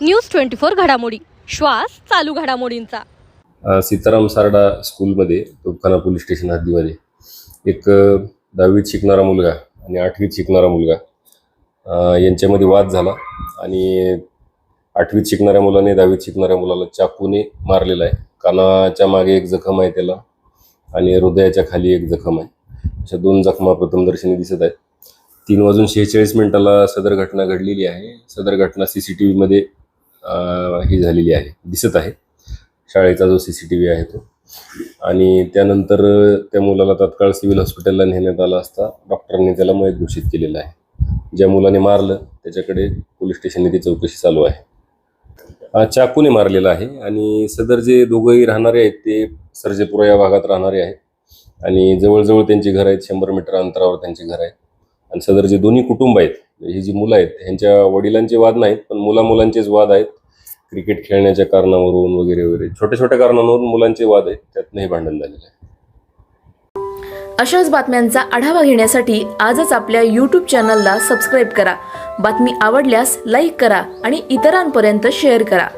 News twenty four घडामोडी. श्वास चालू घडामोडींचा. सीताराम सारडा स्कूलमध्ये तोफखाना पोलीस स्टेशन हद्दीमध्ये एक दहावीत शिकणारा मुलगा आणि आठवीत शिकणारा मुलगा यांच्यामध्ये वाद झाला आणि आठवीत शिकणाऱ्या मुलाने दहावीत शिकणाऱ्या मुलाला चाकूने मारलेला आहे. कानाच्या मागे एक जखम आहे त्याला आणि हृदयाच्या खाली एक जखम आहे. अशा दोन जखमा प्रथमदर्शनी दिसत आहेत. तीन वाजून शेहेचाळीस मिनिटाला सदर घटना घडलेली आहे. सदर घटना सी सी टी व्हीमध्ये ही झालेली आहे दिसत आहे. शाळेचा जो सी सी टी व्ही आहे तो. आणि त्यानंतर त्या मुलाला तात्काळ सिव्हिल हॉस्पिटलला नेण्यात आला असता डॉक्टरांनी त्याला मयत घोषित केलेलं आहे. ज्या मुलाने मारलं त्याच्याकडे पोलीस स्टेशनने ती चौकशी चालू आहे. हा चाकूने मारलेला आहे आणि सदर जे दोघंही राहणारे आहेत ते सर्जेपुरा या भागात राहणारे आहेत. आणि जवळजवळ त्यांची घरं आहेत शंभर मीटर अंतरावर त्यांची घर आहेत. आणि सदर जे दोन्ही कुटुंब आहेत ही जी मुलं आहेत ह्यांच्या वडिलांचे वाद नाहीत पण मुला मुलांचेच वाद आहेत. क्रिकेट खेळण्याच्या कारणावरून वगैरे वगैरे. छोट्या छोट्या कारणांवरून मुलांचे वाद आहेत त्यातनं हे भांडण झालेलं आहे. अशाच बातम्यांचा आढावा घेण्यासाठी आजच आपल्या यूट्यूब चॅनलला सबस्क्राईब करा. बातमी आवडल्यास लाईक करा आणि इतरांपर्यंत शेअर करा.